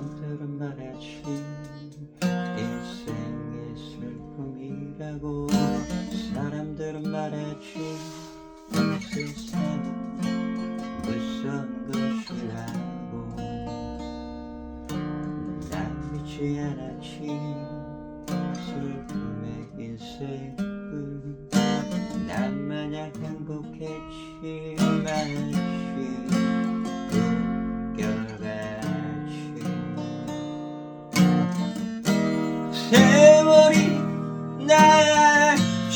사람들은 말하지 인생의 슬픔이라고. 사람들은 말하지 세상은 무서운 것이라고. 난 믿지 않았지 슬픔의 인생을 난 마냥 행복했지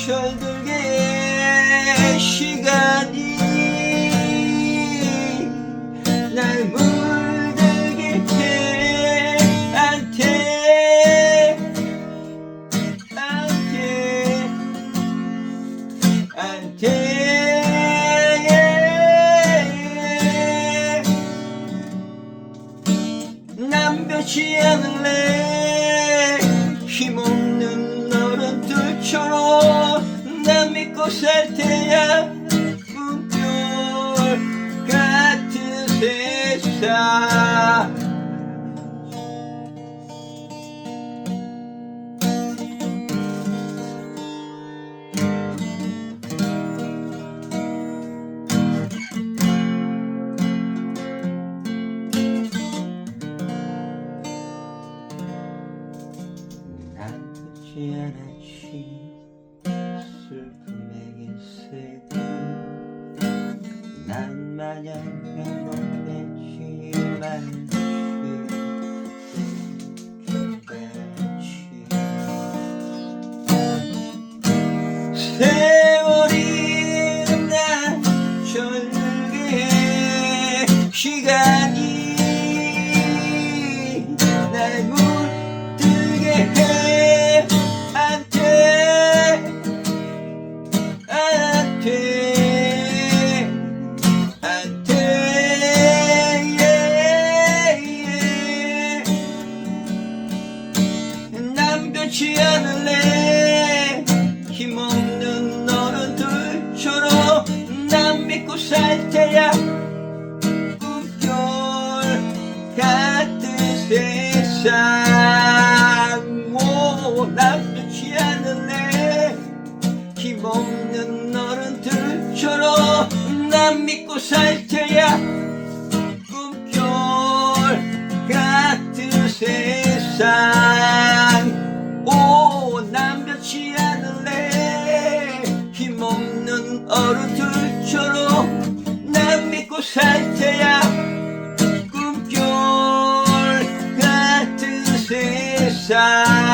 철들게 시간이 날 물들게 해 안돼 안돼 안돼 난 변치 않을래 힘없 살 테야. 꿈결 같은 세상 난 믿지 않았지. 슬픔 의 인생을 난 마냥 행복했지만 세월이 나 절게 시간 않을래? 힘없는 어른들처럼 난 믿고 살 테야. 꿈결 같은 세상. 오난 않을래? 힘없는 어른들처럼 난 믿고 살 어른들처럼 난 믿고 살 테야. 꿈결 같은 세상